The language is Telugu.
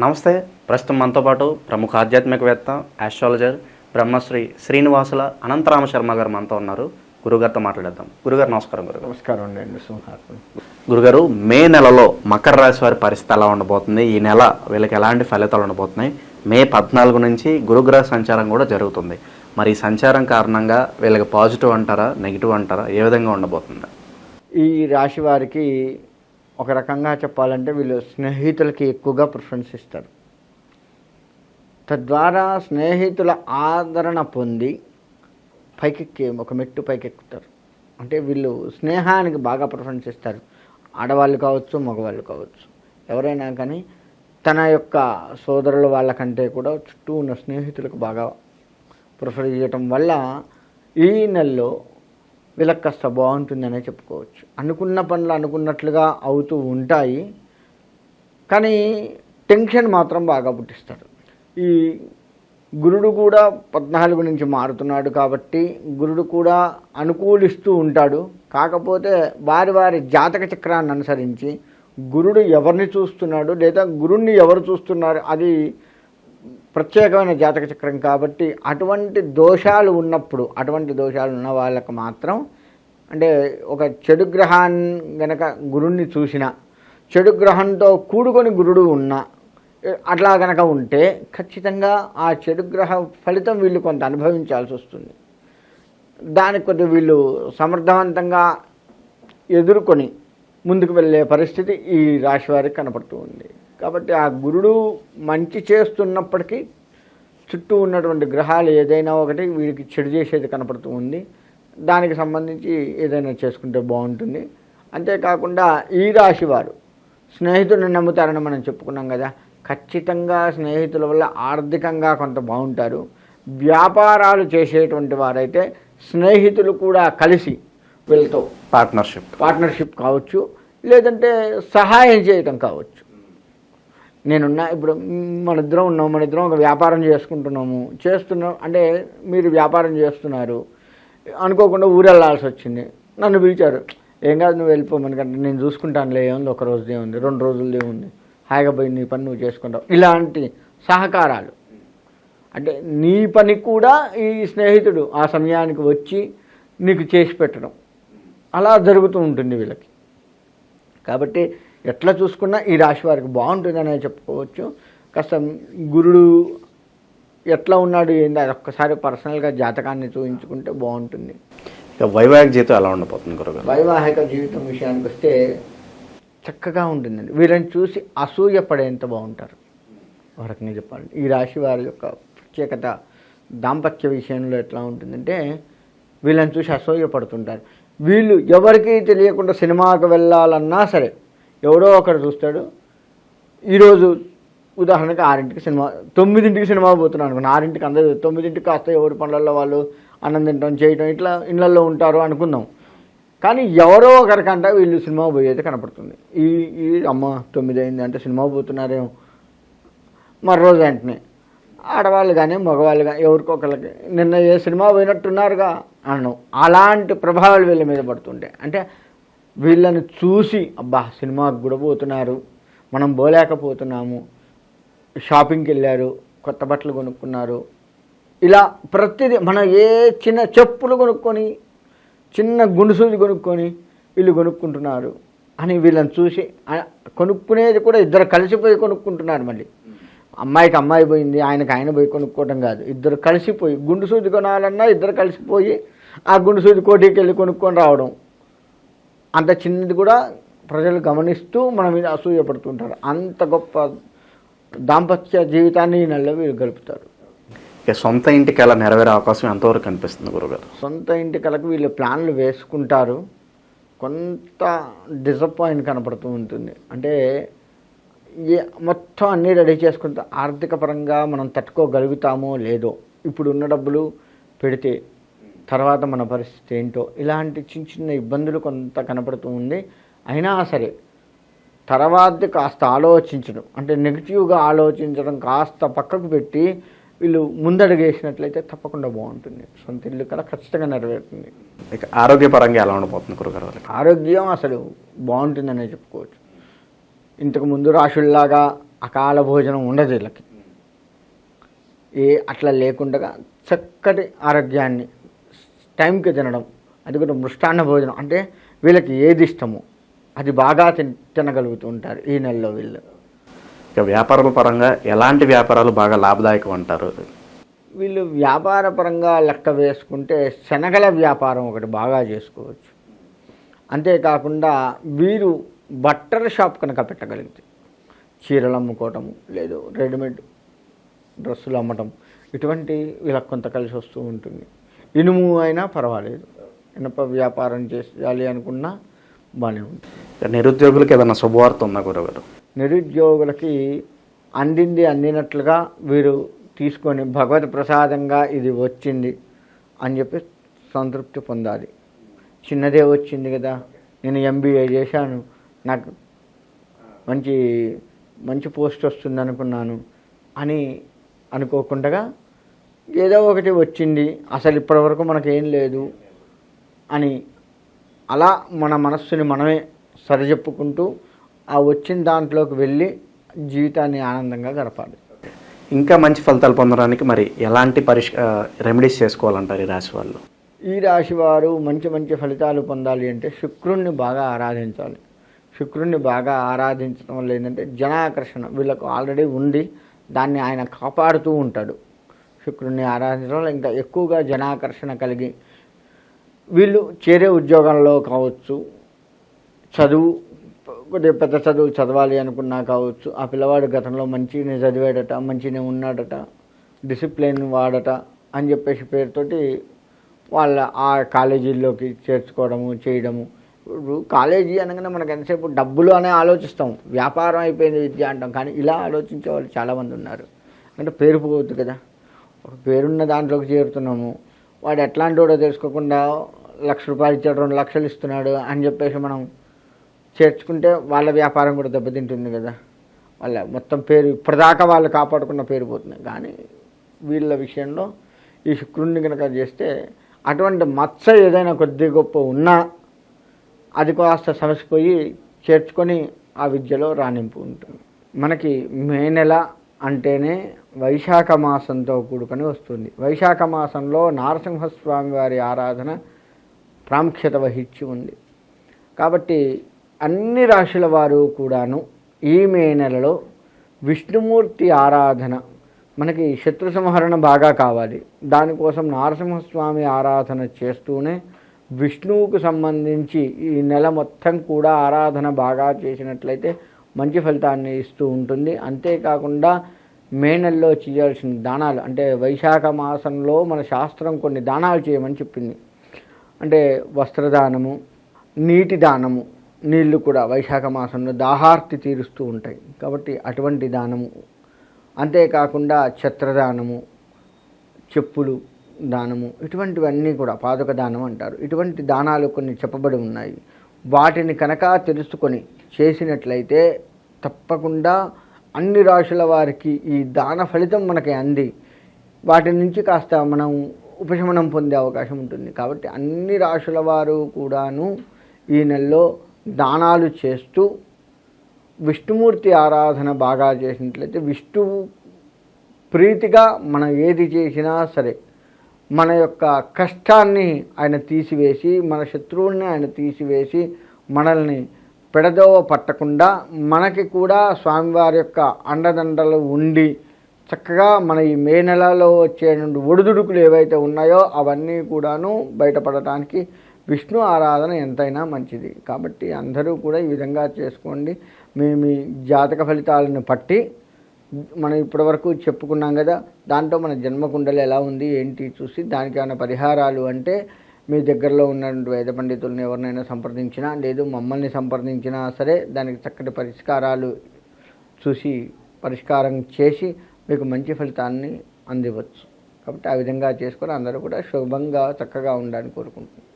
నమస్తే. ప్రస్తుతం మనతో పాటు ప్రముఖ ఆధ్యాత్మికవేత్త ఆస్ట్రాలజర్ బ్రహ్మశ్రీ శ్రీనివాసుల అనంతరామ శర్మ గారు మనతో ఉన్నారు. గురుగారితో మాట్లాడేద్దాం. గురుగారు నమస్కారం గురుగారు. నమస్కారం అండి గురుగారు మే నెలలో మకర రాశి వారి పరిస్థితి ఎలా ఉండబోతుంది? ఈ నెల వీళ్ళకి ఎలాంటి ఫలితాలు ఉండబోతున్నాయి? మే పద్నాలుగు నుంచి గురుగ్రహ సంచారం కూడా జరుగుతుంది. మరి ఈ సంచారం కారణంగా వీళ్ళకి పాజిటివ్ అంటారా నెగిటివ్ అంటారా ఏ విధంగా ఉండబోతుంది? ఈ రాశి వారికి ఒక రకంగా చెప్పాలంటే వీళ్ళు స్నేహితులకి ఎక్కువగా ప్రిఫరెన్స్ ఇస్తారు. తద్వారా స్నేహితుల ఆదరణ పొంది పైకెక్కి ఒక మెట్టు పైకెక్కుతారు. అంటే వీళ్ళు స్నేహానికి బాగా ప్రిఫరెన్స్ ఇస్తారు. ఆడవాళ్ళు కావచ్చు మగవాళ్ళు కావచ్చు. ఎవరైనా కానీ తన యొక్క సోదరుల వాళ్ళకంటే కూడా చుట్టూ ఉన్న స్నేహితులకు బాగా ప్రిఫర్ చేయటం వల్ల ఈ నెలలో వీళ్ళకి కాస్త బాగుంటుందనే చెప్పుకోవచ్చు. అనుకున్న పనులు అనుకున్నట్లుగా అవుతూ ఉంటాయి. కానీ టెన్షన్ మాత్రం బాగా పుట్టిస్తాడు. ఈ గురుడు కూడా పద్నాలుగు నుంచి మారుతున్నాడు కాబట్టి గురుడు కూడా అనుకూలిస్తూ ఉంటాడు. కాకపోతే వారి వారి జాతక చక్రాన్ని అనుసరించి గురుడు ఎవరిని చూస్తున్నాడు లేదా గురుణ్ణి ఎవరు చూస్తున్నారు అది ప్రత్యేకమైన జాతక చక్రం కాబట్టి అటువంటి దోషాలు ఉన్నప్పుడు అటువంటి దోషాలు ఉన్న వాళ్ళకు మాత్రం అంటే ఒక చెడు గ్రహాన్ని గనక గురుణ్ణి చూసిన చెడు గ్రహంతో కూడుకొని గురుడు ఉన్న అట్లా గనక ఉంటే ఖచ్చితంగా ఆ చెడు గ్రహ ఫలితం వీళ్ళు కొంత అనుభవించాల్సి వస్తుంది. దానికి కొద్ది వీళ్ళు సమర్థవంతంగా ఎదుర్కొని ముందుకు వెళ్ళే పరిస్థితి ఈ రాశి వారికి కనపడుతూ ఉంది. కాబట్టి ఆ గురుడు మంచి చేస్తున్నప్పటికీ చుట్టూ ఉన్నటువంటి గ్రహాలు ఏదైనా ఒకటి వీడికి చెడు చేసేది కనపడుతూ ఉంది. దానికి సంబంధించి ఏదైనా చేసుకుంటే బాగుంటుంది. అంతేకాకుండా ఈ రాశి వారు స్నేహితుడిని నమ్ముతారని మనం చెప్పుకున్నాం కదా ఖచ్చితంగా స్నేహితుల వల్ల ఆర్థికంగా కొంత బాగుంటారు. వ్యాపారాలు చేసేటువంటి వారైతే స్నేహితులు కూడా కలిసి వీళ్ళతో పార్ట్నర్షిప్ పార్ట్నర్షిప్ కావచ్చు లేదంటే సహాయం చేయటం కావచ్చు. నేనున్నా ఇప్పుడు మన ఇద్దరం ఉన్నాం మన ఇద్దరం ఒక వ్యాపారం చేసుకుంటున్నాము. చేస్తున్నాం అంటే మీరు వ్యాపారం చేస్తున్నారు. అనుకోకుండా ఊరు వెళ్ళాల్సి వచ్చింది. నన్ను పిలిచారు. ఏం కాదు నువ్వు వెళ్ళిపోమనికంటే నేను చూసుకుంటానులే ఏముంది ఒక రోజుదే ఉంది రెండు రోజులదే ఉంది హాయిగా పోయి నీ పని నువ్వు చేసుకుంటావు. ఇలాంటి సహకారాలు. అంటే నీ పని కూడా ఈ స్నేహితుడు ఆ సమయానికి వచ్చి నీకు చేసి పెట్టడం. అలా జరుగుతూ ఉంటుంది వీళ్ళకి. కాబట్టి ఎట్లా చూసుకున్నా ఈ రాశి వారికి బాగుంటుందనే చెప్పుకోవచ్చు. కాస్త గురుడు ఎట్లా ఉన్నాడు ఏంది అది ఒక్కసారి పర్సనల్గా జాతకాన్ని చూపించుకుంటే బాగుంటుంది. ఇక వైవాహిక జీవితం ఎలా ఉండబోతుంది గురుగారు? వైవాహిక జీవితం విషయానికి వస్తే చక్కగా ఉంటుందండి. వీళ్ళని చూసి అసూయ పడేంత బాగుంటారు. ఒక రకంగా చెప్పాలంటే ఈ రాశి వారి యొక్క ప్రత్యేకత దాంపత్య విషయంలో ఎట్లా ఉంటుందంటే వీళ్ళని చూసి అసూయ పడుతుంటారు. వీళ్ళు ఎవరికీ తెలియకుండా సినిమాకి వెళ్ళాలన్నా సరే ఎవడో ఒకడు చూస్తాడు. ఈరోజు ఉదాహరణకి ఆరింటికి సినిమా తొమ్మిదింటికి సినిమా పోతున్నాను అనుకున్నా ఆరింటికి అందరూ తొమ్మిదింటికి కాస్త ఎవరి పనులలో వాళ్ళు అన్నం తింటాం చేయటం ఇట్లా ఇళ్ళల్లో ఉంటారు అనుకుందాం. కానీ ఎవరో ఒకరికంట వీళ్ళు సినిమా పోయేది కనపడుతుంది. ఈ ఈ అమ్మ తొమ్మిది అయింది అంటే సినిమా పోతున్నారేమో. మరో రోజు వెంటనే ఆడవాళ్ళు కానీ మగవాళ్ళు కానీ ఎవరికొకరికి నిన్న ఏ సినిమా పోయినట్టున్నారుగా అన్నాం. అలాంటి ప్రభావాలు వీళ్ళ మీద పడుతుంటాయి. అంటే వీళ్ళని చూసి అబ్బా సినిమాకి కూడా పోతున్నారు. మనం పోలేకపోతున్నాము. షాపింగ్కి వెళ్ళారు కొత్త బట్టలు కొనుక్కున్నారు. ఇలా ప్రతిదీ మనం ఏ చిన్న చెప్పులు కొనుక్కొని చిన్న గుండుసులు కొనుక్కొని వీళ్ళు కొనుక్కుంటున్నారు. అని వీళ్ళని చూసి కొనుక్కునేది కూడా ఇద్దరు కలిసిపోయి కొనుక్కుంటున్నారు మళ్ళీ. అమ్మాయికి అమ్మాయి పోయింది ఆయనకి ఆయన పోయి కొనుక్కోవడం కాదు. ఇద్దరు కలిసిపోయి గుండు సూది కొనాలన్నా ఇద్దరు కలిసిపోయి ఆ గుండు సూది కోటికి వెళ్ళి కొనుక్కొని రావడం. అంత చిన్నది కూడా ప్రజలు గమనిస్తూ మన మీద అసూయపడుతుంటారు. అంత గొప్ప దాంపత్య జీవితాన్ని ఈ నెలలో వీళ్ళు గడుపుతారు. ఇక సొంత ఇంటికి ఎలా నెరవేరే అవకాశం ఎంతవరకు కనిపిస్తుంది గురుగారు? సొంత ఇంటి కలకు వీళ్ళు ప్లాన్లు వేసుకుంటారు. కొంత డిసప్పాయింట్ కనపడుతూ ఉంటుంది. అంటే మొత్తం అన్నీ రెడీ చేసుకుంటే ఆర్థిక పరంగా మనం తట్టుకోగలుగుతామో లేదో ఇప్పుడు ఉన్న డబ్బులు పెడితే తర్వాత మన పరిస్థితి ఏంటో. ఇలాంటి చిన్న చిన్న ఇబ్బందులు కొంత కనపడుతూ ఉంది. అయినా సరే తర్వాత కాస్త ఆలోచించడం అంటే నెగిటివ్గా ఆలోచించడం కాస్త పక్కకు పెట్టి వీళ్ళు ముందడుగేసినట్లయితే తప్పకుండా బాగుంటుంది. సొంత ఇల్లు కల ఖచ్చితంగా నెరవేరుతుంది. ఇక ఆరోగ్యపరంగా ఎలా ఉండబోతుంది గురుగారు ఆరోగ్యం అసలు బాగుంటుందనే చెప్పుకోవచ్చు. ఇంతకు ముందు రాశుల్లాగా అకాల భోజనం ఉండదు వీళ్ళకి. ఏ అట్లా లేకుండా చక్కటి ఆరోగ్యాన్ని టైంకి తినడం అది కూడా మృష్టాన్న భోజనం. అంటే వీళ్ళకి ఏది ఇష్టమో అది బాగా తిన్ తినగలుగుతూ ఉంటారు ఈ నెలలో వీళ్ళు. ఇక వ్యాపారాల పరంగా ఎలాంటి వ్యాపారాలు బాగా లాభదాయకం అంటారు? వీళ్ళు వ్యాపార పరంగా లెక్క వేసుకుంటే శనగల వ్యాపారం ఒకటి బాగా చేసుకోవచ్చు. అంతేకాకుండా వీరు బట్టల షాప్ కనుక పెట్టగలిగితే చీరలు అమ్ముకోవటము లేదు రెడీమేడ్ డ్రెస్సులు అమ్మటం ఇటువంటి వీళ్ళకి కొంత కలిసి వస్తూ ఉంటుంది. ఇనుము అయినా పర్వాలేదు. ఇనప వ్యాపారం చేయాలి అనుకున్నా బాగానే ఉంటుంది ఇక నిరుద్యోగులకు ఏదైనా శుభవార్త ఉందా గురుగారు? నిరుద్యోగులకి అందింది అందినట్లుగా వీరు తీసుకొని భగవత్ ప్రసాదంగా ఇది వచ్చింది అని చెప్పి సంతృప్తి పొందాలి. చిన్నదే వచ్చింది కదా నేను ఎంబీఏ చేశాను నాకు మంచి మంచి పోస్ట్ వస్తుంది అనుకున్నాను అని అనుకోకుండా ఏదో ఒకటి వచ్చింది అసలు ఇప్పటివరకు మనకేం లేదు అని అలా మన మనస్సుని మనమే సరిచెప్పుకుంటూ ఆ వచ్చిన దాంట్లోకి వెళ్ళి జీవితాన్ని ఆనందంగా గడపాలి. ఇంకా మంచి ఫలితాలు పొందడానికి మరి ఎలాంటి పరిష్ రెమెడీస్ చేసుకోవాలంటారు ఈ రాశి వాళ్ళు? ఈ రాశి వారు మంచి మంచి ఫలితాలు పొందాలి అంటే శుక్రుణ్ణి బాగా ఆరాధించాలి. శుక్రుణ్ణి బాగా ఆరాధించడం వల్ల ఏంటంటే జనాకర్షణ వీళ్ళకు ఆల్రెడీ ఉంది దాన్ని ఆయన కాపాడుతూ ఉంటాడు. శుక్రుణ్ణి ఆరాధించడం ఇంకా ఎక్కువగా జనాకర్షణ కలిగి వీళ్ళు చేరే ఉద్యోగంలో కావచ్చు చదువు కొద్దిగా పెద్ద చదువు చదవాలి అనుకున్నా కావచ్చు ఆ పిల్లవాడు గతంలో మంచినే చదివాడట మంచిగానే ఉన్నాడట డిసిప్లిన్ వాడట అని చెప్పేసి పేరుతోటి వాళ్ళ ఆ కాలేజీల్లోకి చేర్చుకోవడము చేయడము. ఇప్పుడు కాలేజీ అనగానే మనకు ఎంతసేపు డబ్బులు అనే ఆలోచిస్తాం వ్యాపారం అయిపోయింది విద్య అంటాం కానీ ఇలా ఆలోచించే వాళ్ళు చాలామంది ఉన్నారు. అంటే పేరు పోవద్దు కదా. ఒక పేరున్న దాంట్లోకి చేరుతున్నాము. వాడు ఎట్లాంటి వాడో తెలుసుకోకుండా లక్ష రూపాయలు ఇచ్చాడు రెండు లక్షలు ఇస్తున్నాడు అని చెప్పేసి మనం చేర్చుకుంటే వాళ్ళ వ్యాపారం కూడా దెబ్బతింటుంది కదా. వాళ్ళ మొత్తం పేరు ఇప్పటిదాకా వాళ్ళు కాపాడుకున్న పేరు పోతుంది. కానీ వీళ్ళ విషయంలో ఈ శుక్రుడిని కనుక చేస్తే అటువంటి మచ్చ ఏదైనా కొద్ది గొప్ప ఉన్నా అది కాస్త సమసిపోయి చేర్చుకొని ఆ విద్యలో రాణింపు ఉంటుంది. మనకి మే నెల అంటేనే వైశాఖ మాసంతో కూడుకొని వస్తుంది. వైశాఖ మాసంలో నారసింహస్వామి వారి ఆరాధన ప్రాముఖ్యత వహించి ఉంది. కాబట్టి అన్ని రాశుల వారు కూడాను ఈ మే నెలలో విష్ణుమూర్తి ఆరాధన మనకి శత్రు సంహరణ బాగా కావాలి. దానికోసం నారసింహస్వామి ఆరాధన చేస్తూనే విష్ణువుకు సంబంధించి ఈ నెల మొత్తం కూడా ఆరాధన బాగా చేసినట్లయితే మంచి ఫలితాన్ని ఇస్తూ ఉంటుంది. అంతేకాకుండా మే నెలలో చేయాల్సిన దానాలు అంటే వైశాఖ మాసంలో మన శాస్త్రం కొన్ని దానాలు చేయమని చెప్పింది. అంటే వస్త్రదానము నీటి దానము నీళ్ళు కూడా వైశాఖ మాసంలో దాహార్తి తీరుస్తూ ఉంటాయి. కాబట్టి అటువంటి దానము. అంతేకాకుండా ఛత్రదానము చెప్పులు దానము ఇటువంటివన్నీ కూడా పాదక దానం అంటారు. ఇటువంటి దానాలు కొన్ని చెప్పబడి ఉన్నాయి. వాటిని కనుక తెలుసుకొని చేసినట్లయితే తప్పకుండా అన్ని రాశుల వారికి ఈ దాన ఫలితం మనకి అంది. వాటి నుంచి కాస్త మనం ఉపశమనం పొందే అవకాశం ఉంటుంది. కాబట్టి అన్ని రాశుల వారు కూడాను ఈ నెలలో దానాలు చేస్తూ విష్ణుమూర్తి ఆరాధన బాగా చేసినట్లయితే విష్ణువు ప్రీతిగా మనం ఏది చేసినా సరే మన యొక్క కష్టాన్ని ఆయన తీసివేసి మన శత్రువుల్ని ఆయన తీసివేసి మనల్ని పెడదోవ పట్టకుండా మనకి కూడా స్వామివారి యొక్క అండదండలు ఉండి చక్కగా మన ఈ మే నెలలో వచ్చే నుండి ఒడిదుడుకులు ఏవైతే ఉన్నాయో అవన్నీ కూడాను బయటపడటానికి విష్ణు ఆరాధన ఎంతైనా మంచిది. కాబట్టి అందరూ కూడా ఈ విధంగా చేసుకోండి. మీ మీ జాతక ఫలితాలను పట్టి మనం ఇప్పటివరకు చెప్పుకున్నాం కదా దాంట్లో మన జన్మకుండలు ఎలా ఉంది ఏంటి చూసి దానికి ఏమైనా పరిహారాలు అంటే మీ దగ్గరలో ఉన్న వేద పండితులను ఎవరినైనా సంప్రదించినా లేదు మమ్మల్ని సంప్రదించినా సరే దానికి చక్కటి పరిష్కారాలు చూసి పరిష్కారం చేసి మీకు మంచి ఫలితాన్ని అందివచ్చు కాబట్టి ఆ విధంగా చేసుకొని అందరూ కూడా శుభంగా చక్కగా ఉండాలని కోరుకుంటున్నాను